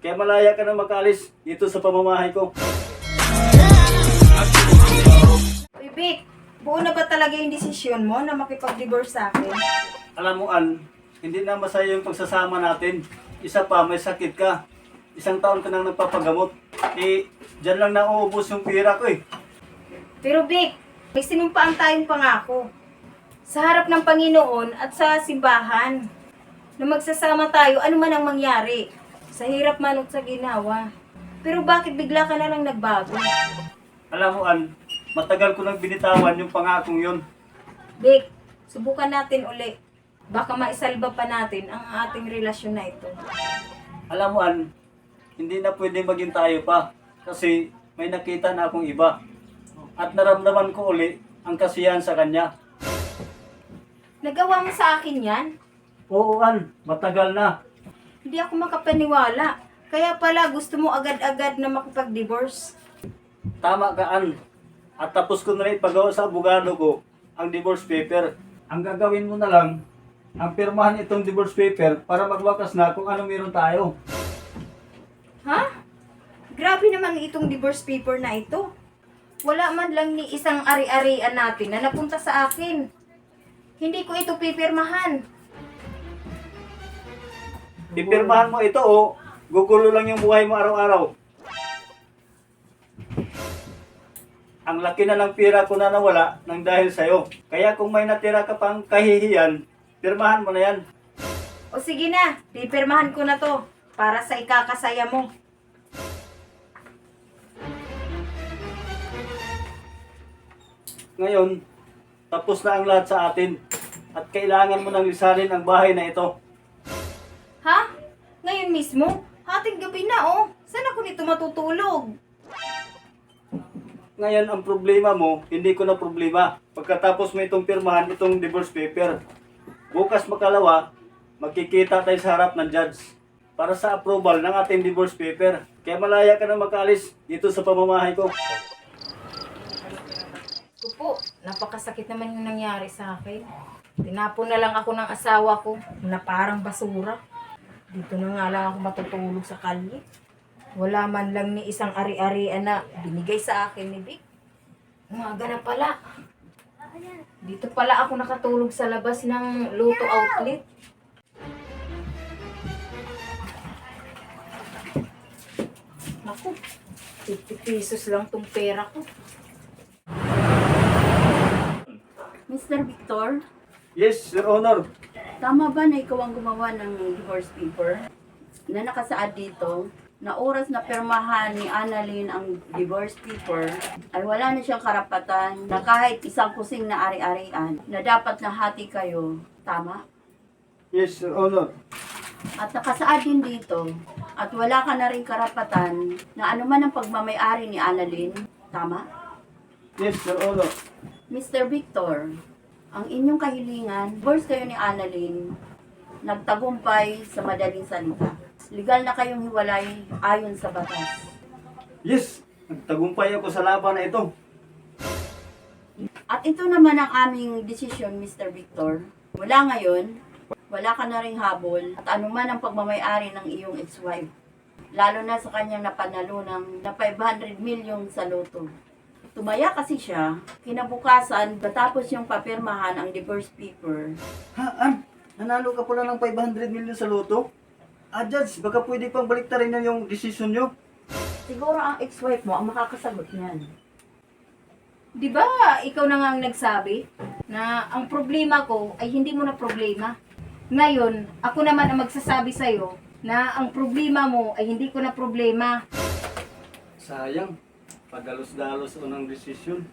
Kaya malaya ka na makaalis dito sa pamamahay ko. Uy, Vic, buo na ba talaga yung desisyon mo na makipag-divorce sa akin? Alam mo, An, hindi na masaya yung pagsasama natin. Isa pa, may sakit ka. Isang taon ka nang nagpapagamot. Eh, dyan lang nauubos yung pira ko eh. Pero Vic, may sinumpaan tayong pangako. Sa harap ng Panginoon at sa simbahan. Na magsasama tayo, ano man ang mangyari. Sa hirap man at sa ginawa. Pero bakit bigla ka na lang nagbago? Alam mo, An, matagal ko nang binitawan yung pangakong yun. Vic, subukan natin uli. Baka maisalba pa natin ang ating relasyon na ito. Alam mo, An, hindi na pwede maging tayo pa. Kasi may nakita na akong iba. At naramdaman ko uli ang kasiyahan sa kanya. Nagawa mo sa akin yan? Oo, An, matagal na. Hindi ako makapaniwala. Kaya pala gusto mo agad-agad na makipag-divorce. Tama ka, An. At tapos ko na rin ipagawa sa abogado ko ang divorce paper. Ang gagawin mo na lang, ang pirmahan itong divorce paper para magwakas na kung ano meron tayo. Ha? Grabe naman itong divorce paper na ito. Wala man lang ni isang ari-arian natin na napunta sa akin. Hindi ko ito pipirmahan. Ipirmahan mo ito o gugulo lang yung buhay mo araw-araw. Ang laki na ng pira ko na nawala nang dahil sa'yo. Kaya kung may natira ka pang kahihiyan, pirmahan mo na yan. O sige na, pipirmahan ko na to para sa ikakasaya mo. Ngayon, tapos na ang lahat sa atin. At kailangan mo nang lisanin ang bahay na ito. Ngayon mismo? Hating gabi na oh. Saan ako nito matutulog? Ngayon, ang problema mo, hindi ko na problema. Pagkatapos mo itong pirmahan, itong divorce paper. Bukas makalawa, magkikita tayo sa harap ng judge para sa approval ng ating divorce paper. Kaya malaya ka na makaalis dito sa pamamahay ko. Kupo, napakasakit naman yung nangyari sa akin. Tinapon na lang ako ng asawa ko na parang basura. Dito na nga lang ako matutulog sa kalye. Wala man lang ni isang ari-arian na binigay sa akin ni Vic. Umaga na pala. Dito pala ako nakatulog sa labas ng Luto Outlet. Naku, 50 pesos lang tong pera ko. Mr. Victor, Yes, Your Honor. Tama ba na ikaw ang gumawa ng divorce paper? Na nakasaad dito na oras na permahan ni Annalyn ang divorce paper ay wala na siyang karapatan na kahit isang kusing na ari-arian na dapat nahati kayo. Tama? Yes, Your Honor. At nakasaad din dito at wala ka na rin karapatan na anuman ang pagmamayari ni Annalyn. Tama? Yes, Your Honor. Mr. Victor, ang inyong kahilingan, divorce kayo ni Annalyn, nagtagumpay sa madaling salita. Legal na kayong hiwalay ayon sa batas. Yes, nagtagumpay ako sa laban na ito. At ito naman ang aming desisyon, Mr. Victor. Wala ngayon, wala ka na ring habol at anuman ang pagmamayari ng iyong ex-wife. Lalo na sa kanyang napanalo ng na 500 million sa loto. Tumaya kasi siya, kinabukasan, matapos yung papirmahan ang divorce paper, Ha, An? Nanalo ka pala ng 500 million sa loto? Ah, Judge, baka pwede pang baliktarin na yung decision nyo. siguro ang ex-wife mo ang makakasagot niyan. Di ba ikaw na nga ang nagsabi na ang problema ko ay hindi mo na problema? Ngayon, ako naman ang magsasabi sa'yo na ang problema mo ay hindi ko na problema. Sayang, padalos-dalos unang desisyon.